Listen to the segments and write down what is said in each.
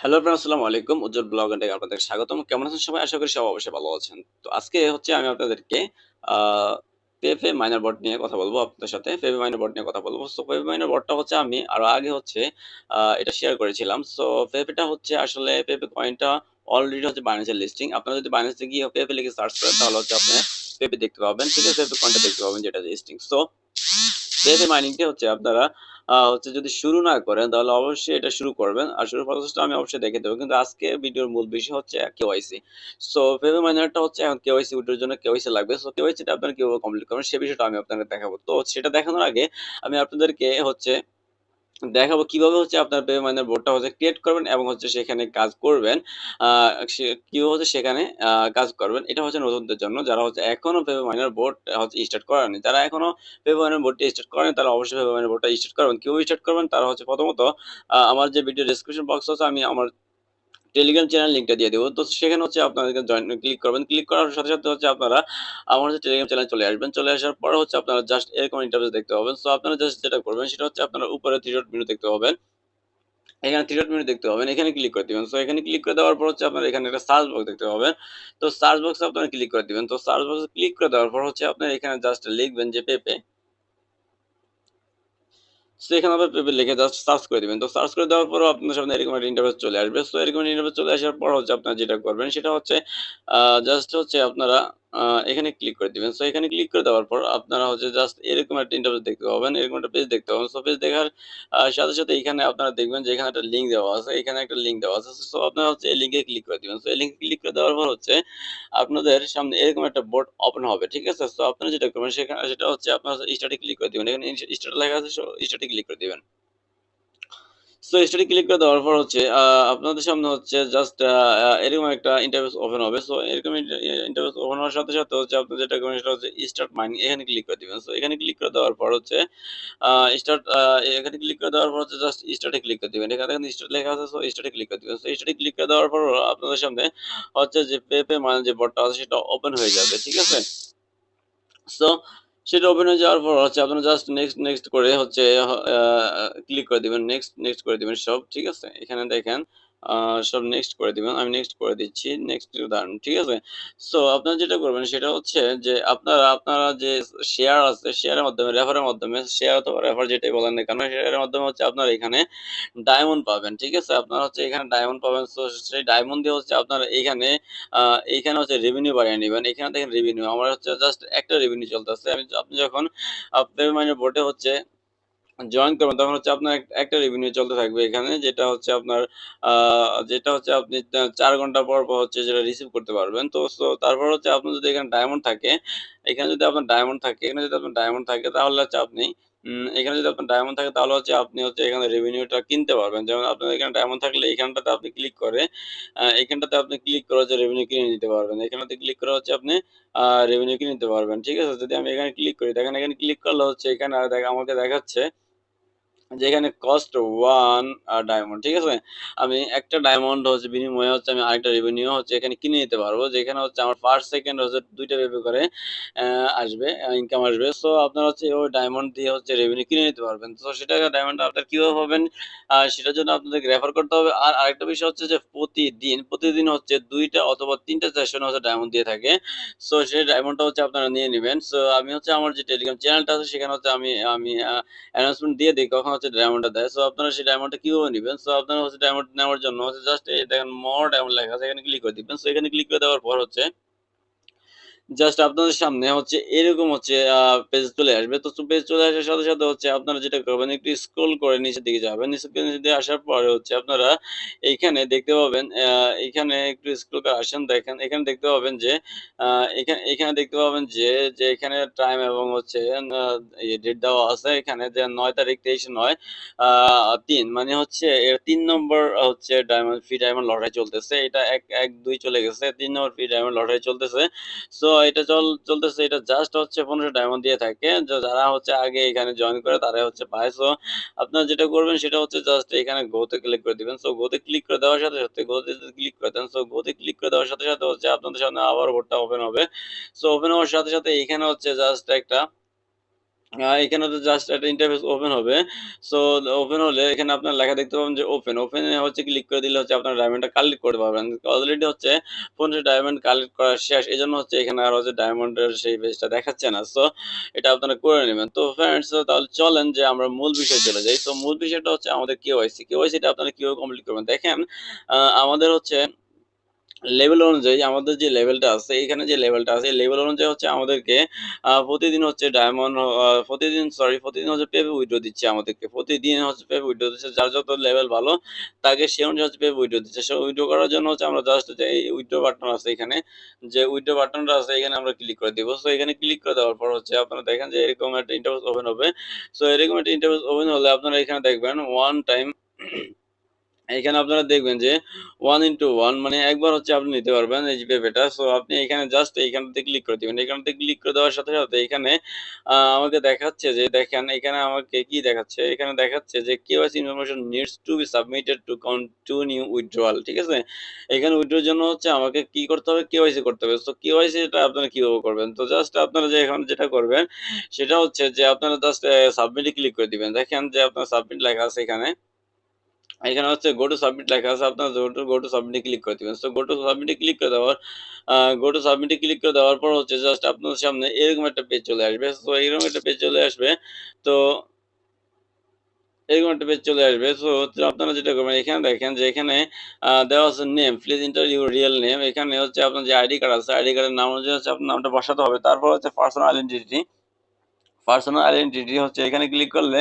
Hello everyone আসসালামু আলাইকুম। উজ্জ্বল blog and আপনাদের স্বাগতম। কেমন আছেন সবাই? আশা করি সবাই অবশ্যই ভালো আছেন। তো আজকে হচ্ছে আমি আপনাদেরকে পেপে মাইনার বট নিয়ে কথা বলব আপনাদের সাথে। পেপে মাইনার বট নিয়ে কথা বলব। সো পেপে মাইনার বটটা হচ্ছে আমি আরও আগে হচ্ছে এটা শেয়ার করেছিলাম। সো পেপেটা হচ্ছে আসলে পেপে কয়েনটা অলরেডি হচ্ছে বাইন্যান্সের লিস্টিং আপনারা যদি বাইন্যান্সে গিয়ে পেপে লিখে সার্চ করেন, তাহলে হচ্ছে আপনি পেপে দেখতে পাবেন। ঠিক আছে, পেপে কয়েনটা দেখতে পাবেন যেটা লিস্টিং সো পেপে মাইনিংটা হচ্ছে আপনারা হচ্ছে যদি শুরু না করেন, তাহলে অবশ্যই এটা শুরু করবেন। আর শুরু প্রসেসটা আমি অবশ্যই দেখে দেবো। কিন্তু আজকে ভিডিওর মূল বিষয় হচ্ছে কেওয়াইসি সো ফেভি মাইনারটা হচ্ছে এখন কেওয়াইসি উঠার জন্য কেওয়াইসি লাগবে। সো কেওয়াইসিটা আপনারা কীভাবে কমপ্লিট করবেন, সে বিষয়টা আমি আপনাদের দেখাবো। তো সেটা দেখানোর আগে আমি আপনাদেরকে হচ্ছে দেখাবো কীভাবে হচ্ছে আপনার পেপে মাইনার বোর্ডটা হচ্ছে ক্রিয়েট করবেন এবং হচ্ছে সেখানে কাজ করবেন। কীভাবে হচ্ছে সেখানে কাজ করবেন, এটা হচ্ছে নতুনদের জন্য। যারা হচ্ছে এখনও পেপে মাইনার বোর্ড হচ্ছে স্টার্ট করেনি যারা এখনও পেপে মাইনার বোর্ডটি স্টার্ট করেন তারা অবশ্যই পেপে মাইনার বোর্ডটা স্টার্ট করবেন। কীভাবে স্টার্ট করবেন? তারা হচ্ছে প্রথমত আমার যে ভিডিও ডিসক্রিপশন বক্স আছে, আমি আমার টেলিগ্রাম চ্যানেল লিঙ্কটা দিয়ে দেবো। তো সেখানে হচ্ছে আপনাদেরকে জয়েন ক্লিক করবেন। ক্লিক করার সাথে সাথে হচ্ছে আপনারা আমার হচ্ছে টেলিগ্রাম চ্যানেল চলে আসবেন। চলে আসার পর হচ্ছে আপনারা জাস্ট এরকম ইন্টারফেস দেখতে পাবেন। সো আপনারা জাস্ট যেটা করবেন, সেটা হচ্ছে আপনারা উপরে থ্রি ডট মেনু দেখতে পাবেন। এখানে থ্রি ডট মেনু দেখতে পাবেন। এখানে ক্লিক করে দিবেন। সো এখানে ক্লিক করে দেওয়ার পর হচ্ছে আপনারা এখানে একটা সার্চ বক্স দেখতে পাবেন। তো সার্চ বক্সে আপনারা ক্লিক করে দিবেন। তো সার্চ বক্সে ক্লিক করে দেওয়ার পর হচ্ছে আপনারা এখানে জাস্ট লিখবেন যে পেপে সো এখানে আবার পেপে লিখে জাস্ট সার্চ করে দিবেন। তো সার্চ করে দেওয়ার পরও আপনার সামনে এরকম একটা ইন্টারভেস চলে আসবে। সো এরকম ইন্টারভেস চলে আসার পর হচ্ছে আপনার যেটা করবেন, সেটা হচ্ছে জাস্ট হচ্ছে আপনারা এখানে ক্লিক করে দিবেন। সো এখানে ক্লিক করে দেওয়ার পর আপনারা হচ্ছে জাস্ট এরকম একটা ইন্টারফেস দেখতে পাবেন, এরকম একটা পেজ দেখতে পাবেন। সো পেজ দেখার সাথে সাথে এখানে আপনারা দেখবেন যে এখানে একটা লিঙ্ক দেওয়া আছে, এখানে একটা লিঙ্ক দেওয়া আছে। সো আপনারা হচ্ছে এই লিঙ্কে ক্লিক করে দিবেন। সো এই লিঙ্কে ক্লিক করে দেওয়ার পর হচ্ছে আপনাদের সামনে এরকম একটা বোর্ড ওপেন হবে, ঠিক আছে? সো আপনারা যেটা করবেন সেখানে, সেটা হচ্ছে আপনারা স্টার্টে ক্লিক করে দিবেন। এখানে স্টার্ট লেখা আছে সো স্টার্টে ক্লিক করে দিবেন। সো স্টাডি ক্লিক করে দেওয়ার পর হচ্ছে আপনাদের সামনে হচ্ছে জাস্ট এরকম একটা ইন্টারফেস ওপেন হবে। সো এরকম ইন্টারফেস ওপেন হওয়ার সাথে সাথে হচ্ছে আপনি যেটা করবেন সেটা হচ্ছে স্টার্ট মাইনিং এখানে ক্লিক করে দিবেন। সো এখানে ক্লিক করে দেওয়ার পর হচ্ছে স্টার্ট এখানে ক্লিক করে দেওয়ার পর হচ্ছে জাস্ট স্টার্টে ক্লিক করে দিবেন। এখানে স্টার্ট লেখা আছে সো স্টার্টে ক্লিক করে দিবেন। সো স্টার্টে ক্লিক করে দেওয়ার পর আপনাদের সামনে হচ্ছে যে পেপে মানে যে বটটা আছে, সেটা ওপেন হয়ে যাবে, ঠিক আছে? সো সেটা ওপেন যাওয়ার পর হচ্ছে আপনারা জাস্ট নেক্সট নেক্সট করে হচ্ছে ক্লিক করে দিবেন নেক্সট নেক্সট করে দিবেন সব, ঠিক আছে? এখানে দেখেন সব নেক্সট করে দিবেন। আমি নেক্সট করে দিচ্ছি। নেক্সট উদাহরণ, ঠিক আছে? সো আপনারা যেটা করবেন, সেটা হচ্ছে যে, আপনারা আপনারা যে শেয়ার আছে শেয়ারের মাধ্যমে রেফারের মাধ্যমে শেয়ার অথবা রেফার যেটাই বলেন না কেন শেয়ারের মাধ্যমে হচ্ছে আপনারা এখানে ডায়মন্ড পাবেন, ঠিক আছে? আপনারা হচ্ছে এখানে ডায়মন্ড পাবেন। তো সেই ডায়মন্ড দিয়ে হচ্ছে আপনারা এখানে এইখানে হচ্ছে রেভিনিউ বাড়িয়ে নেবেন। এখানে দেখেন রেভিনিউ আমার হচ্ছে জাস্ট একটা রেভিনিউ চলতেছে। আমি, আপনি যখন, আপনার মানে বোর্ডে হচ্ছে জয়েন করবেন, তখন হচ্ছে আপনার একটা রেভিনিউ চলতে থাকবে এখানে, যেটা হচ্ছে আপনার যেটা হচ্ছে আপনি চার ঘণ্টা পর পর হচ্ছে যেটা রিসিভ করতে পারবেন। তো তারপর হচ্ছে আপনার যদি এখানে ডায়মন্ড থাকে, এখানে যদি আপনার ডায়মন্ড থাকে, এখানে যদি আপনার ডায়মন্ড থাকে, তাহলে হচ্ছে আপনি এখানে যদি আপনার ডায়মন্ড থাকে, তাহলে হচ্ছে আপনি হচ্ছে এখানে রেভিনিউটা কিনতে পারবেন। যেমন আপনার এখানে ডায়মন্ড থাকলে এখানটাতে আপনি ক্লিক করে এখানটাতে আপনি ক্লিক করে হচ্ছে রেভিনিউ কিনে নিতে পারবেন। এখানটাতে ক্লিক করে হচ্ছে আপনি রেভিনিউ কিনে নিতে পারবেন। ঠিক আছে? যদি আমি এখানে ক্লিক করি, দেখেন এখানে ক্লিক করলে হচ্ছে এখানে আমাকে দেখাচ্ছে যেখানে কস্ট ওয়ান আর ডায়মন্ড ঠিক আছে আমি একটা ডায়মন্ড হচ্ছে বিনিময়ে হচ্ছে আমি আরেকটা রেভিনিউ হচ্ছে এখানে কিনে নিতে পারব যেখানে হচ্ছে আমার পার সেকেন্ড হচ্ছে দুইটা রেভিউ করে আসবে ইনকাম আসবে। সো আপনার হচ্ছে ওই ডায়মন্ড দিয়ে হচ্ছে রেভিনিউ কিনে নিতে পারবেন। তো সেটা ডায়মন্ড আপনার কীভাবে পাবেন সেটার জন্য আপনাদেরকে রেফার করতে হবে। আর আরেকটা বিষয় হচ্ছে যে প্রতিদিন প্রতিদিন হচ্ছে দুইটা অথবা তিনটা সেশন হচ্ছে ডায়মন্ড দিয়ে থাকে। সো সেই ডায়মন্ডটা হচ্ছে আপনারা নিয়ে নেবেন। সো আমি হচ্ছে আমার যে টেলিগ্রাম চ্যানেলটা আছে, সেখানে হচ্ছে আমি আমি অ্যানাউন্সমেন্ট দিয়ে দিই। কখন হচ্ছে ডায়মন্ডটা দেয়। সো আপনারা সেই ডায়মন্ডটা কীভাবে নেবেন? সো আপনারা হচ্ছে ডায়মন্ড নেওয়ার জন্য হচ্ছে জাস্ট দেখেন মোর ডায়মন্ড লেখা আছে, এখানে ক্লিক করে দিবেন। সো এখানে ক্লিক করে দেওয়ার পর হচ্ছে জাস্ট আপনাদের সামনে হচ্ছে এরকম হচ্ছে পেজ চলে আসবে। তো পেজ চলে আসার সাথে সাথে হচ্ছে আপনারা যেটা করবেন, একটু স্ক্রল করে নিচের দিকে যাবেন। নিচের দিকে দিকে আসার পরে হচ্ছে আপনারা এইখানে দেখতে পাবেন এখানে একটু স্ক্রল করে আসেন, দেখেন, এখানে দেখতে পাবেন যে এখানে এখানে দেখতে পাবেন যে যে এখানে টাইম এবং হচ্ছে ডেট দেওয়া আছে। এখানে যে নয় তারিখ, তেইশ নয় তিন মানে হচ্ছে এর তিন নম্বর হচ্ছে ডায়মন্ড ফ্রি ডায়মন্ড লটারি চলতেছে। এটা এক এক, দুই চলে গেছে। তিন নম্বর ফ্রি ডায়মন্ড লটারি চলতেছে। সো এটা জল, চলতেছে, এটা জাস্ট হচ্ছে পনেরোশো ডায়মন্ড দিয়ে থাকে। যারা হচ্ছে আগে এখানে জয়েন করে তারা হচ্ছে পায় সো আপনারা যেটা করবেন, সেটা হচ্ছে জাস্ট এখানে গোতে ক্লিক করে দিবেন। সো গোতে ক্লিক করে দেওয়ার সাথে সাথে গোতে ক্লিক করে দেন। সো গোতে ক্লিক করে দেওয়ার সাথে সাথে হচ্ছে আপনাদের সামনে আবার ভোটটা ওপেন হবে। সো ওপেন হওয়ার সাথে সাথে এখানে হচ্ছে জাস্ট একটা এখানে তো জাস্ট একটা ইন্টারফেস ওপেন হবে। সো ওপেন হলে এখানে আপনার লেখা দেখতে পাবেন যে ওপেন। ওপেন হচ্ছে ক্লিক করে দিলে হচ্ছে আপনার ডায়মন্ডটা কালেক্ট করতে পারবেন। অলরেডি হচ্ছে ফোনে ডায়মন্ড কালেক্ট করা শেষ। এই জন্য হচ্ছে এখানে আর হচ্ছে ডায়মন্ডের সেই পেজটা দেখাচ্ছে না। সো এটা আপনারা করে নেবেন তো ফ্রেন্ডস তাহলে চলেন যে আমরা মূল বিষয়ে চলে যাই। সো মূল বিষয়টা হচ্ছে আমাদের কেওয়াইসি। কেওয়াইসিটা আপনারা কীভাবে কমপ্লিট করবেন? দেখেন আমাদের হচ্ছে লেভেল অনুযায়ী আমাদের যে লেভেলটা আছে, এখানে যে লেভেলটা আছে, লেভেল অনুযায়ী হচ্ছে আমাদেরকে প্রতিদিন হচ্ছে ডায়মন্ড প্রতিদিন সরি প্রতিদিন হচ্ছে পেপে উইথড্র দিচ্ছে আমাদেরকে। প্রতিদিন হচ্ছে পেপে উইথড্র দিচ্ছে। যার যত লেভেল ভালো তাকে সে অনুযায়ী হচ্ছে পেপে উইথড্র দিচ্ছে। সে উইথড্র করার জন্য হচ্ছে আমরা জাস্ট যে এই উইথড্র বাটন আছে এখানে, যে উইথড্র বাটনটা আছে এখানে আমরা ক্লিক করে দিব। সো এখানে ক্লিক করে দেওয়ার পর হচ্ছে আপনারা দেখেন যে এরকম একটা ইন্টারফেস ওপেন হবে। সো এরকম একটা ইন্টারফেস ওপেন হলে আপনারা এখানে দেখবেন ওয়ান টাইম এখানে আপনারা দেখবেন যে ওয়ান ইন্টু ওয়ান মানে একবার হচ্ছে আপনি নিতে পারবেন এই পেঁপেটা। সো আপনি এখানে জাস্ট এইখানটাতে ক্লিক করে দিবেন। এখানটাতে ক্লিক করে দেওয়ার সাথে, সাথে এখানে আমাকে দেখাচ্ছে যে দেখেন এখানে আমাকে কি দেখাচ্ছে? এখানে দেখাচ্ছে যে KYC information needs to be submitted to continue withdrawal. ঠিক আছে? এখানে উইথড্রর জন্য হচ্ছে আমাকে কি করতে হবে? কেওয়াইসি করতে হবে। সো কেওয়াইসি টা আপনারা কীভাবে করবেন? তো জাস্ট আপনারা যে এখন যেটা করবেন সেটা হচ্ছে যে আপনারা জাস্ট সাবমিট ক্লিক করে দিবেন। দেখেন যে আপনার সাবমিট লেখা আছে এখানে। এখানে হচ্ছে গো টু সাবমিট লেখা আছে। আপনার গো টু সাবমিট ক্লিক করে দিবেন। So go to submit click করে দেওয়ার গো টু সাবমিট ক্লিক করে দেওয়ার পর হচ্ছে জাস্ট আপনার সামনে এরকম একটা পেজ চলে আসবে। সো এরকম একটা পেজ চলে আসবে। তো এরকম একটা পেজ চলে আসবে। সো হচ্ছে আপনারা যেটা করবেন এখানে দেখেন যে এখানে দেওয়া আছে name, please enter your real name. এখানে হচ্ছে আপনার যে আইডি কার্ড আছে, আইডি কার্ডের নাম হচ্ছে আপনার নামটা বসাতে হবে। তারপর হচ্ছে পার্সোনাল আইডেন্টিটি। পার্সোনাল আইডেন্টিটি হচ্ছে এখানে ক্লিক করলে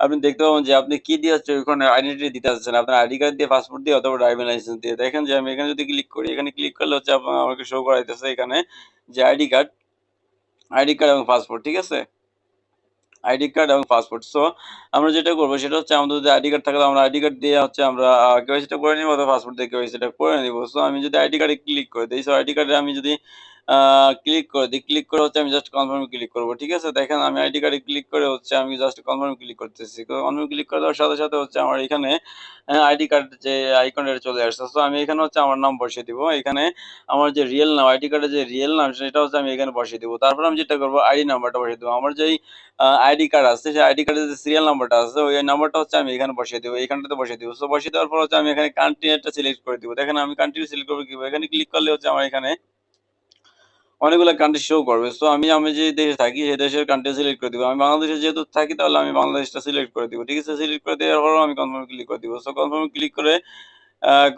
আপনি দেখতে পাবেন যে আপনি কি দিয়ে ওখানে আইডেন্টিটি দিতে চাচ্ছেন। আপনার আইডি কার্ড দিয়ে, পাসপোর্ট দিয়ে অথবা ড্রাইভিং লাইসেন্স দিয়ে। দেখেন যে আমি এখানে যদি ক্লিক করি, এখানে ক্লিক করলে হচ্ছে আপ আমাকে শো করাইতেছে এখানে যে আইডি কার্ড, আইডি কার্ড এবং পাসপোর্ট। ঠিক আছে? আইডি কার্ড এবং পাসপোর্ট। সো আমরা যেটা করব সেটা হচ্ছে আমাদের যদি আইডি কার্ড থাকে আমরা আইডি কার্ড দিয়ে হচ্ছে আমরা কেওয়াইসিটা করে নিব অথবা পাসপোর্ট দিয়ে কেওয়াইসিটা করে নিব। সো আমি যদি আইডি কার্ডে ক্লিক করে দেই, সো আইডি কার্ডে আমি যদি ক্লিক করে দিই, ক্লিক করে হচ্ছে আমি জাস্ট কনফার্ম ক্লিক করব। ঠিক আছে? দেখেন আমি আইডি কার্ডে ক্লিক করে হচ্ছে আমি জাস্ট কনফার্ম ক্লিক করতেছি। কনফার্ম ক্লিক করে দেওয়ার সাথে, সাথে হচ্ছে আমার এখানে আইডি কার্ড যে আইকনটা চলে আসছে। তো আমি এখানে হচ্ছে আমার নাম বসিয়ে দিব। এখানে আমার যে রিয়েল নাম, আইডি কার্ডের যে রিয়েল নাম সেটা হচ্ছে আমি এখানে বসিয়ে দিব। তারপর আমি যেটা করব আইডি নাম্বারটা বসিয়ে দিব। আমার যেই আইডি কার্ড আছে সেই আইডি কার্ডের যে সিরিয়াল নাম্বারটা আছে ওই নাম্বারটা হচ্ছে আমি এখানে বসিয়ে দিব। এইখানটাতে বসিয়ে দিব। সো বসিয়ে দেওয়ার পর হচ্ছে আমি এখানে কান্ট্রি একটা সিলেক্ট করে দিব। দেখেন আমি কান্ট্রি সিলেক্ট করব কীভাবে? এখানে ক্লিক করলে হচ্ছে আমার এখানে অনেকগুলা কান্ট্রি শো করবে। সো আমি আমি যে দেশে থাকি সেই দেশের কান্ট্রি সিলেক্ট করে দিব। আমি বাংলাদেশে যেহেতু থাকি তাহলে আমি বাংলাদেশটা সিলেক্ট করে দিব। ঠিক আছে? সিলেক্ট করে দেওয়ার পরেও আমি কনফার্ম ক্লিক করে দিব। সো কনফার্ম ক্লিক করে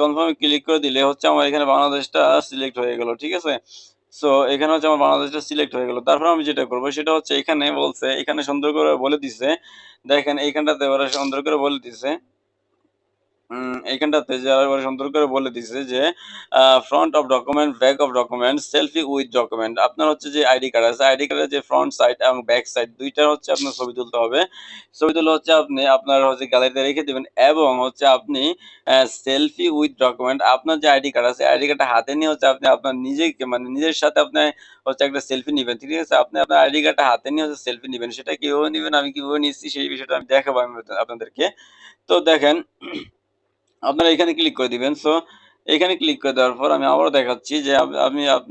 কনফার্ম ক্লিক করে দিলে হচ্ছে আমার এখানে বাংলাদেশটা সিলেক্ট হয়ে গেল। ঠিক আছে? সো এখানে হচ্ছে আমার বাংলাদেশটা সিলেক্ট হয়ে গেল। তারপর আমি যেটা করব সেটা হচ্ছে এখানে বলছে, এখানে সুন্দর করে বলে দিছে। দেখেন এইখানটাতে সুন্দর করে বলে দিছে এইখানটাতে যারা সুন্দর করে বলে দিছে যে front of document, back of document, selfie with document. আপনার হচ্ছে যে আইডি কার্ড আছে, আইডি কার্ডের যে ফ্রন্ট সাইড এবং ব্যাক সাইড ২ টা হচ্ছে আপনার ছবি তুলতে হবে। ছবি তুলে হচ্ছে আপনি আপনার হচ্ছে গ্যালারিতে রেখে দিবেন এবং হচ্ছে আপনি সেলফি উইথ ডকুমেন্ট আপনার যে আইডি কার্ড আছে, আইডি কার্ডটা হাতে নিয়ে হচ্ছে আপনি আপনার নিজেকে মানে নিজের সাথে আপনি হচ্ছে একটা সেলফি নিবেন। ঠিক আছে? আপনি আপনার আইডি কার্ডটা হাতে নিয়ে হচ্ছে সেলফি নিবেন। সেটা কীভাবে নিবেন, আমি কীভাবে নিচ্ছি সেই বিষয়টা আমি দেখাবো আমি আপনাদেরকে। তো দেখেন আপনারা এখানে ক্লিক করে দিবেন। সো এখানে ক্লিক করে দেওয়ার পর আমি আবারও দেখাচ্ছি যে আমি আপ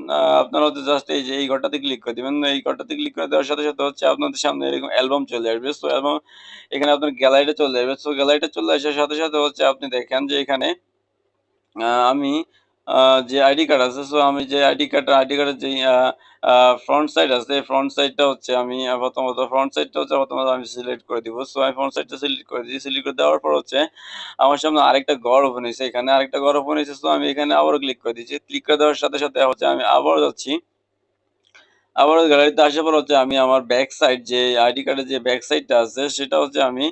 আপনারা হচ্ছে জাস্ট এই যে এই ঘরটাতে ক্লিক করে দেবেন এই ঘরটাতে ক্লিক করে দেওয়ার সাথে, সাথে হচ্ছে আপনাদের সামনে এরকম অ্যালবাম চলে আসবে। সো অ্যালবাম এখানে আপনার গ্যালারিটা চলে আসবে। সো গ্যালারিটা চলে আসার সাথে, সাথে হচ্ছে আপনি দেখেন যে এখানে আমি যে আইডি কার্ড আছে সো আমি যে আইডি কার্ড আইডি কার্ডের যে ফ্রন্ট সাইড আছে ফ্রন্ট সাইডটা হচ্ছে আমি প্রথমত ফ্রন্ট সাইডটা হচ্ছে প্রথমত আমি সিলেক্ট করে দিব। সো আমি ফ্রন্ট সাইডটা সিলেক্ট করে দিই সিলেক্ট করে দেওয়ার পর হচ্ছে আমার সামনে আরেকটা ঘর ওপেন হয়েছে এখানে আরেকটা ঘর ওপেন হয়েছে সো আমি এখানে আবারও ক্লিক করে দিচ্ছি। ক্লিক করে দেওয়ার সাথে, সাথে হচ্ছে আমি আবারও যাচ্ছি। আবারও গ্যালারিতে আসার পর হচ্ছে আমি আমার ব্যাক সাইড যে আইডি কার্ডের যে ব্যাক সাইডটা আছে, সেটা হচ্ছে আমি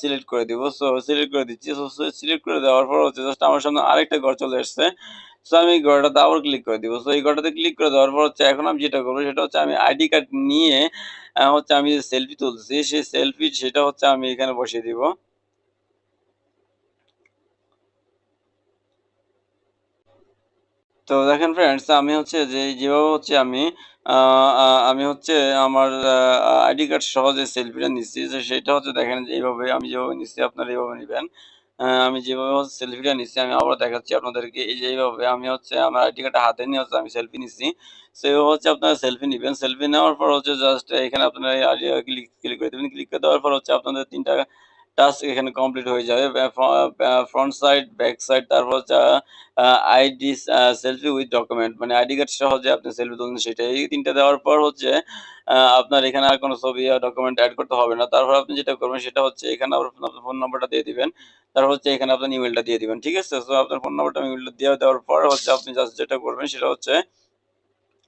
সিলেক্ট করে দিব। সো সিলেক্ট করে দিচ্ছি। সো সিলেক্ট করে দেওয়ার পর হচ্ছে জাস্ট আমার সামনে আরেকটা ঘর চলে আসছে। সো আমি ঘরটাতে আবার ক্লিক করে দিব। সো এই ঘরটাতে ক্লিক করে দেওয়ার পর হচ্ছে এখন আমি যেটা করব, সেটা হচ্ছে আমি আইডি কার্ড নিয়ে হচ্ছে আমি যে সেলফি তুলছি, সেই সেলফি সেটা হচ্ছে আমি এখানে বসিয়ে দিব। তো দেখেন ফ্রেন্ডস আমি হচ্ছে যে, যেভাবে হচ্ছে আমি আমি হচ্ছে আমার আইডি কার্ড সহ যে সেলফিটা নিচ্ছি, যে সেটা হচ্ছে দেখেন এইভাবে, আমি যেভাবে নিচ্ছি, আপনারা এভাবে নিবেন। আমি যেভাবে হচ্ছে সেলফিটা নিচ্ছি, আমি আবার দেখাচ্ছি আপনাদেরকে। এই যে এইভাবে আমি হচ্ছে আমার আইডি কার্ডটা হাতে নিয়ে হচ্ছে আমি সেলফি নিচ্ছি। সো এভাবে হচ্ছে আপনারা সেলফি নিবেন। সেলফি নেওয়ার পর হচ্ছে জাস্ট এখানে আপনারা ক্লিক ক্লিক করে দেবেন ক্লিক করে দেওয়ার পর হচ্ছে আপনাদের ৩ টা টাস্ক এখানে কমপ্লিট হয়ে যাবে। ফ্রন্ট সাইড, ব্যাক সাইড তারপর আইডি সেলফি উইথ ডকুমেন্ট মানে আইডি কার্ড সহ যে আপনি সেলফি তুলছেন সেটা। এই ৩ টা দেওয়ার পর হচ্ছে আপনার এখানে আর কোনো ছবি ডকুমেন্ট এড করতে হবে না। তারপর আপনি যেটা করবেন সেটা হচ্ছে এখানে আপনার ফোন নাম্বারটা দিয়ে দিবেন। তারপর হচ্ছে এখানে আপনার ইমেইলটা দিয়ে দিবেন। ঠিক আছে? আপনার ফোন নাম্বারটা ইমেইলটা দিয়ে দেওয়ার পর হচ্ছে আপনি জাস্ট যেটা করবেন সেটা হচ্ছে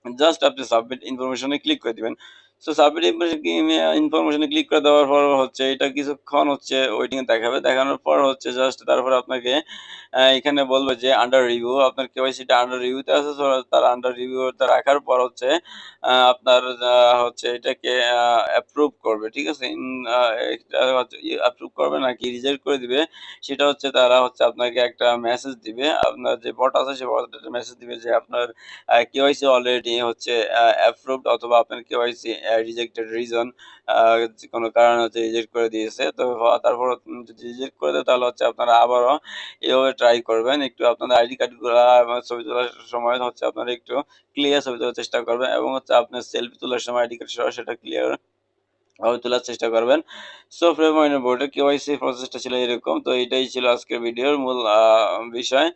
জাস্ট আপনি সাবমিট ইনফরমেশন ক্লিক করে দিবেন। সো সাবমিট ইনফরমেশন ক্লিক করে দেওয়ার পর হচ্ছে, এটা কিছুক্ষণ হচ্ছে ওয়েটিং দেখাবে। দেখানোর পর হচ্ছে জাস্ট তারপরে আপনাকে এখানে বলবে যে আন্ডার রিভিউ আপনার কেওয়াইসিটা আন্ডার রিভিউ তে আছে। তার আন্ডার রিভিউ তে রাখার পর হচ্ছে আপনার হচ্ছে এটাকে অ্যাপ্রুভ করবে। ঠিক আছে? অ্যাপ্রুভ করবে নাকি রিজেক্ট করে দিবে, সেটা হচ্ছে তারা হচ্ছে আপনাকে একটা মেসেজ দিবে। আপনার যে বট আছে, সে বটটা মেসেজ দিবে যে আপনার কেওয়াইসি অলরেডি হচ্ছে অ্যাপ্রুভড অথবা আপনার কেওয়াইসি রিজেক্টেড রিজন কোনো কারণ হচ্ছে রিজেক্ট করে দিয়েছে। তো তারপর যদি রিজেক্ট করে দেয়, তাহলে হচ্ছে আপনারা আবারও এইভাবে ট্রাই করবেন। একটু আপনাদের আইডি কার্ডগুলো এবং ছবি তোলার সময় হচ্ছে আপনারা একটু ক্লিয়ার ছবি তোলার চেষ্টা করবেন এবং হচ্ছে আপনার সেলফি তোলার সময় আইডি কার্ড সেটা ক্লিয়ার ভাবে তোলার চেষ্টা করবেন। সো প্রিয় মাইনর বোর্ডে কেওয়াইসি প্রসেসটা ছিল এরকম। তো এটাই ছিল আজকের ভিডিওর মূল বিষয়।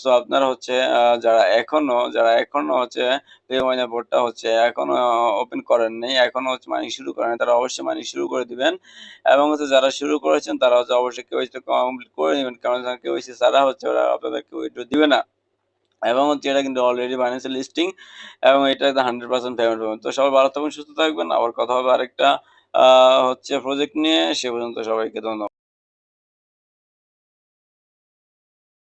সো আপনারা হচ্ছে যারা এখনও যারা এখনও হচ্ছে প্রিয় মাইনর বোর্ডটা হচ্ছে এখনও ওপেন করেন নাই, এখনও হচ্ছে মাইনিং শুরু করেন তারা অবশ্যই মাইনিং শুরু করে দিবেন। এবং হচ্ছে যারা শুরু করেছেন তারা হচ্ছে অবশ্যই কেওয়াইসিটা কমপ্লিট করে নিবেন। কারণ কেওয়াইসি ছাড়া হচ্ছে ওরা আপনাদেরকে উইথড্র দিবে না। এবং হচ্ছে এটা কিন্তু অলরেডি বাইন্যান্স লিস্টিং এবং এটা হান্ড্রেড পার্সেন্ট পেমেন্ট পাবেন। তো সবাই ভালো থাকবেন, সুস্থ থাকবেন। আবার কথা হবে আরেকটা হচ্ছে প্রজেক্ট নিয়ে। সে পর্যন্ত সবাইকে ধন্যবাদ।